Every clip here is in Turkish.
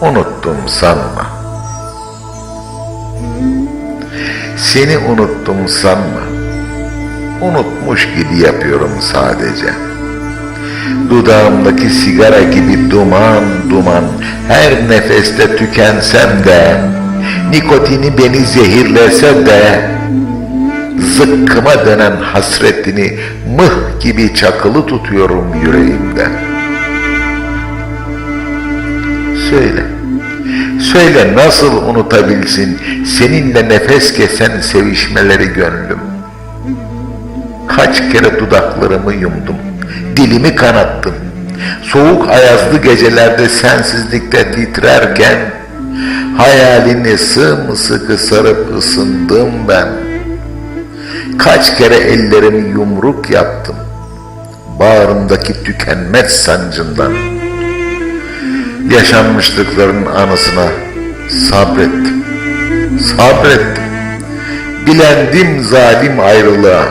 Unuttum sanma. Seni unuttum sanma. Unutmuş gibi yapıyorum sadece. Dudağımdaki sigara gibi duman duman her nefeste tükensem de nikotini beni zehirlese de zıkkıma dönen hasretini mıh gibi çakılı tutuyorum yüreğimde. Söyle. Söyle nasıl unutabilsin seninle nefes kesen sevişmeleri gönlüm. Kaç kere dudaklarımı yumdum, dilimi kanattım. Soğuk ayazlı gecelerde sensizlikte titrerken hayalini sımsıkı sarıp ısındım ben. Kaç kere ellerimi yumruk yaptım. Bağrımdaki tükenmez sancından yaşanmışlıkların anısına sabrettim. Sabrettim. Dilendim zalim ayrılığa.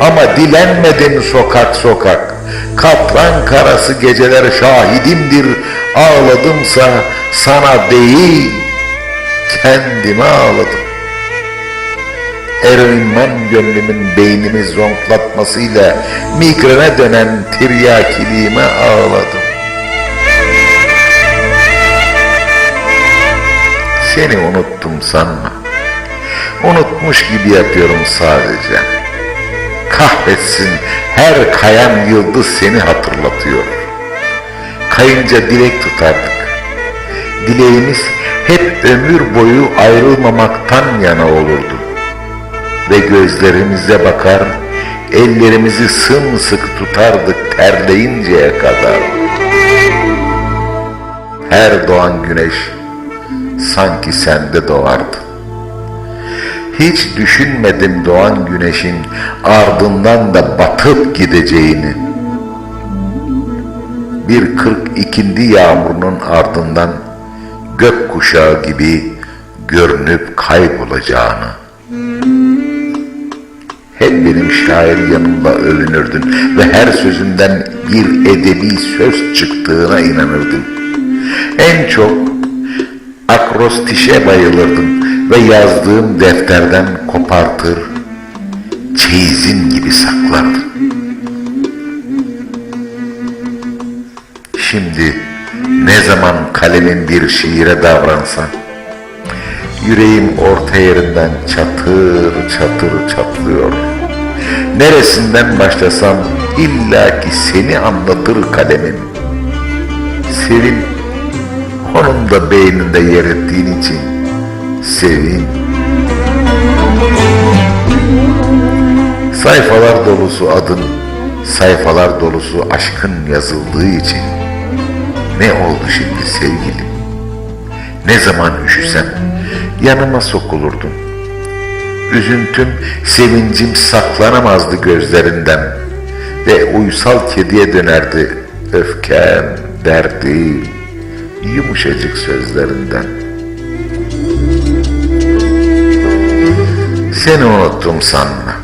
Ama dilenmedim sokak sokak. Kaplan karası geceler şahidimdir. Ağladımsa sana değil, kendime ağladım. Eroinman gönlümün beynimi zonklatmasıyla migrene dönen tiryakiliğime ağladım. Seni unuttum sanma. Unutmuş gibi yapıyorum sadece. Kahretsin her kayan yıldız seni hatırlatıyor. Kayınca dilek tutardık. Dileğimiz hep ömür boyu ayrılmamaktan yana olurdu. Ve gözlerimize bakar, ellerimizi sımsıkı tutardık terleyinceye kadar. Her doğan güneş sanki sende doğardı. Hiç düşünmedim doğan güneşin ardından da batıp gideceğini. Bir kırk ikindi yağmurunun ardından gök kuşağı gibi görünüp kaybolacağını. Hep benim şair yanımda övünürdün ve her sözünden bir edebi söz çıktığına inanırdın. En çok akrostişe bayılırdım ve yazdığım defterden kopartır, çeyizin gibi saklardım. Şimdi ne zaman kalemin bir şiire davransa, yüreğim orta yerinden çatır çatır çatlıyor. Neresinden başlasam illaki seni anlatır kalemim. Sevin onun da beyninde yer ettiğin için sevin. Sayfalar dolusu adın, sayfalar dolusu aşkın yazıldığı için ne oldu şimdi sevgilim? Ne zaman üşüsem yanıma sokulurdun. Üzüntüm, sevincim saklanamazdı gözlerinden ve uysal kediye dönerdi öfkem, derdim, yumuşacık sözlerinden. Seni unuttum sanma.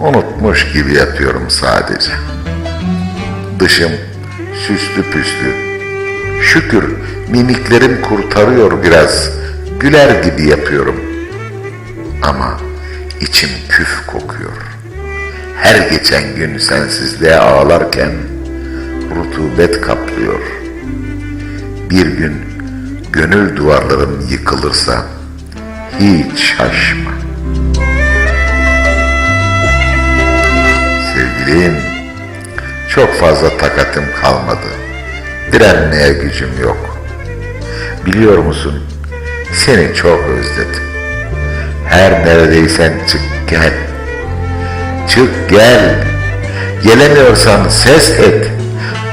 Unutmuş gibi yapıyorum sadece. Dışım süslü püslü. Şükür mimiklerim kurtarıyor biraz. Güler gibi yapıyorum. Ama içim küf kokuyor. Her geçen gün sensizliğe ağlarken rutubet kaplıyor. Bir gün gönül duvarlarım yıkılırsa hiç şaşma. Sevgilim, çok fazla takatım kalmadı. Direnmeye gücüm yok. Biliyor musun, seni çok özledim. Her neredeysen çık gel. Çık gel. Gelemiyorsan ses et.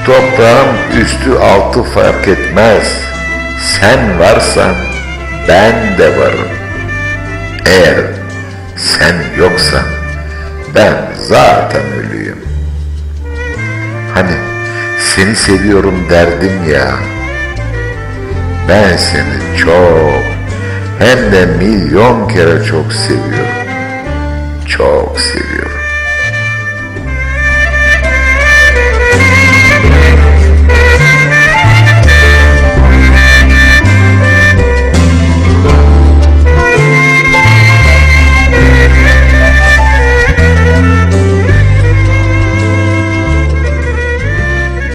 Toprağın üstü altı fark etmez. Sen varsan ben de varım. Eğer sen yoksan ben zaten ölüyüm. Hani seni seviyorum derdim ya. Ben seni çok hem de milyon kere çok seviyorum. Çok seviyorum.